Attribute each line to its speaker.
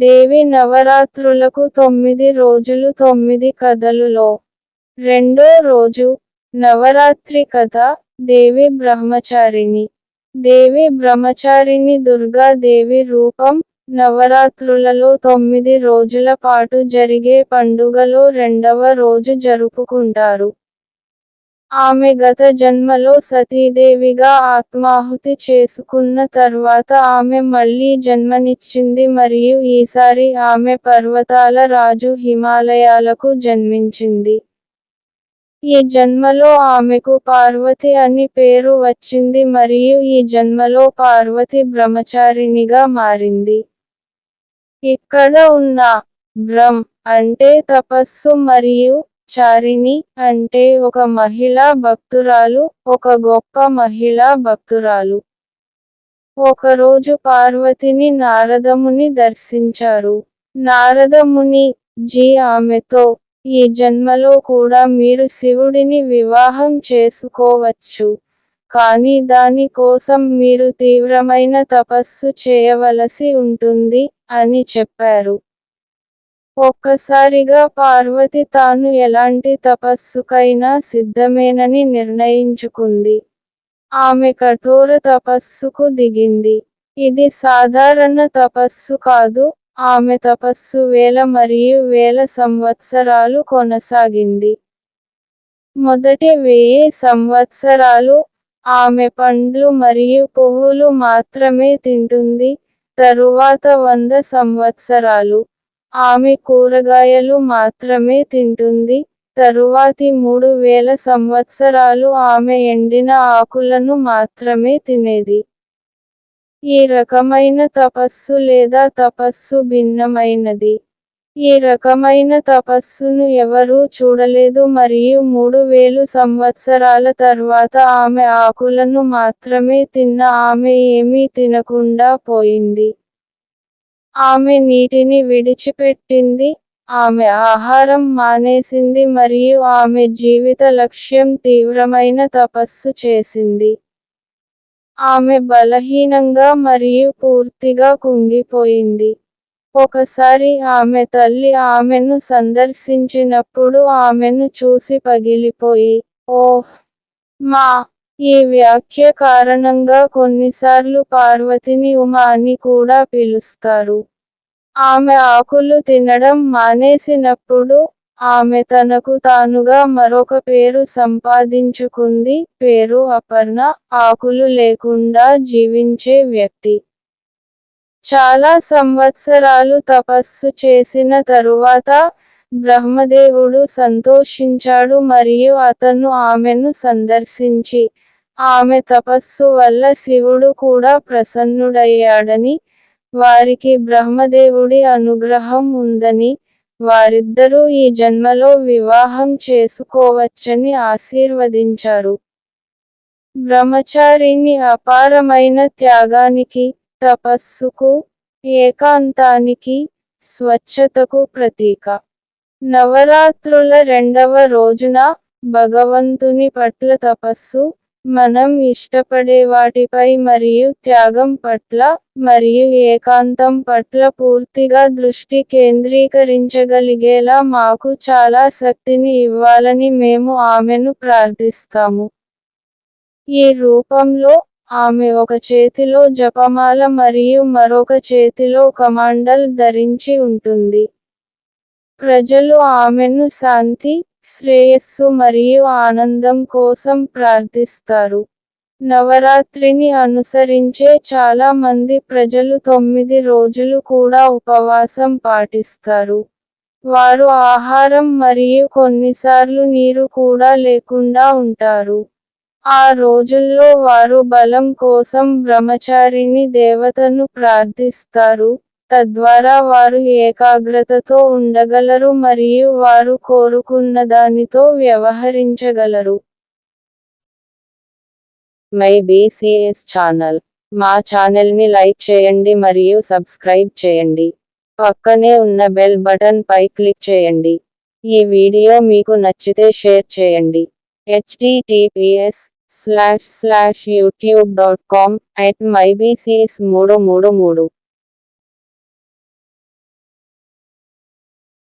Speaker 1: దేవి నవరాత్రులకు తొమ్మిది రోజులు తొమ్మిది కథలులో. రెండో రోజు నవరాత్రి కథ దేవి బ్రహ్మచారిణి. దేవి బ్రహ్మచారిణి దుర్గా దేవి రూపం నవరాత్రులలో తొమ్మిది రోజుల పాటు జరిగే పండుగలో రెండవ రోజు జరుపుకుంటారు. ఆమె గత జన్మలో సతీదేవిగా ఆత్మాహుతి చేసుకున్న తర్వాత ఆమె మళ్ళీ జన్మనిచ్చింది మరియు ఈసారి ఆమె పర్వతాల రాజు హిమాలయాలకు జన్మించింది. ఈ జన్మలో ఆమెకు పార్వతి అని పేరు వచ్చింది మరియు ఈ జన్మలో పార్వతి బ్రహ్మచారిణిగా మారింది. ఇక్కడ ఉన్న బ్రహ్మ అంటే తపస్సు మరియు చారిణి అంటే ఒక మహిళా భక్తురాలు ఒక గొప్ప మహిళా భక్తురాలు. ఒకరోజు పార్వతిని నారదముని దర్శించారు. నారదముని జీ ఆమెతో ఈ జన్మలో కూడా మీరు శివుడిని వివాహం చేసుకోవచ్చు. కానీ దాని కోసం మీరు తీవ్రమైన తపస్సు చేయవలసి ఉంటుంది అని చెప్పారు. ఒక్కసారిగా పార్వతి తాను ఎలాంటి తపస్సుకైనా సిద్ధమేనని నిర్ణయించుకుంది. ఆమె కఠోర తపస్సుకు దిగింది. ఇది సాధారణ తపస్సు కాదు ఆమె తపస్సు వేల మరియు వేల సంవత్సరాలు కొనసాగింది. మొదటి వెయ్యి సంవత్సరాలు ఆమె పండ్లు మరియు పువ్వులు మాత్రమే తింటుంది తరువాత వంద సంవత్సరాలు. ఆమె కూరగాయలు మాత్రమే తింటుంది. తరువాతి మూడు వేల సంవత్సరాలు ఆమె ఎండిన ఆకులను మాత్రమే తినేది. ఈ రకమైన తపస్సు లేదా తపస్సు భిన్నమైనది. ఈ రకమైన తపస్సును ఎవరూ చూడలేదు మరియు మూడు వేలు సంవత్సరాల తర్వాత ఆమె ఆకులను మాత్రమే తిన్న ఆమె ఏమీ తినకుండా పోయింది. ఆమె నీటిని విడిచిపెట్టింది. ఆమె ఆహారం మానేసింది మరియు ఆమె జీవిత లక్ష్యం తీవ్రమైన తపస్సు చేసింది. ఆమె బలహీనంగా మరియు పూర్తిగా కుంగిపోయింది. ఒకసారి ఆమె తల్లి ఆమెను సందర్శించినప్పుడు ఆమెను చూసి పగిలిపోయి ఓహ్ మా ఈ వ్యాఖ్య కారణంగా కొన్నిసార్లు పార్వతిని ఉమ అని కూడా పిలుస్తారు. ఆమె ఆకులు తినడం మానేసినప్పుడు ఆమె తనకు తానుగా మరొక పేరు సంపాదించుకుంది. పేరు అపర్ణ ఆకులు లేకుండా జీవించే వ్యక్తి. చాలా సంవత్సరాలు తపస్సు చేసిన తరువాత బ్రహ్మదేవుడు సంతోషించాడు మరియు అతను ఆమెను సందర్శించి ఆమె తపస్సు వల్ల శివుడు కూడా ప్రసన్నుడయ్యాడని వారికి బ్రహ్మదేవుడి అనుగ్రహం ఉందని వారిద్దరూ ఈ జన్మలో వివాహం చేసుకోవచ్చని ఆశీర్వదించారు. బ్రహ్మచారిణి అపారమైన త్యాగానికి తపస్సుకు ఏకాంతానికి స్వచ్ఛతకు ప్రతీక. నవరాత్రుల రెండవ రోజున భగవంతుని పట్ల తపస్సు మనం ఇష్టపడే వాటిపై మరియు త్యాగం పట్ల మరియు ఏకాంతం పట్ల పూర్తిగా దృష్టి కేంద్రీకరించగలిగేలా మాకు చాలా శక్తిని ఇవ్వాలని మేము ఆమెను ప్రార్థిస్తాము. ఈ రూపంలో ఆమె ఒక చేతిలో జపమాల మరియు మరొక చేతిలో కమాండల్ ధరించి ఉంటుంది. ప్రజలు ఆమెను శాంతి శ్రేయస్సు మరియు ఆనందం కోసం ప్రార్థిస్తారు. నవరాత్రిని అనుసరించే చాలా మంది ప్రజలు తొమ్మిది రోజులు కూడా ఉపవాసం పాటిస్తారు. వారు ఆహారం మరియు కొన్నిసార్లు నీరు కూడా లేకుండా ఉంటారు. ఆ రోజుల్లో వారు బలం కోసం బ్రహ్మచారిని దేవతను ప్రార్థిస్తారు. తద్వారా వారు ఏకాగ్రతతో ఉండగలరు మరియు వారు కోరుకున్న దానితో వ్యవహరించగలరు.
Speaker 2: My BCs channel. మా ఛానల్ని లైక్ చేయండి మరియు సబ్స్క్రైబ్ చేయండి. పక్కనే ఉన్న బెల్ బటన్ పై క్లిక్ చేయండి. ఈ వీడియో మీకు నచ్చితే షేర్ చేయండి. Https slash slash YouTube dot com at my BCS మూడు మూడు మూడు.